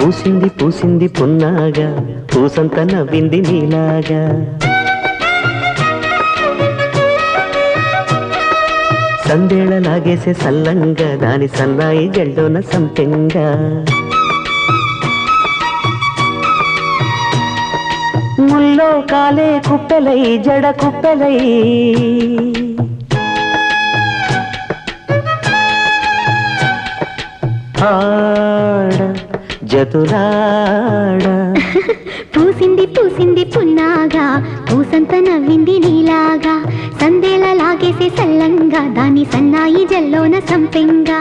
పూసింది పూసింది పున్నాగా పూసంత నవ్వింది నీలాగా. సందేళ లాగేసే సల్లంగా దాని సన్నాయి జల్డోన సంపెంగా. కాలే కుప్పెలై జడ కుప్పెలై. ఆడ జతులాడ. పూసింది పూసింది పున్నాగా పూసంత నవ్వింది నీలాగా. సందేల లాగేసే సల్లంగా దాని సన్నాయి జల్లోన సంపెంగా.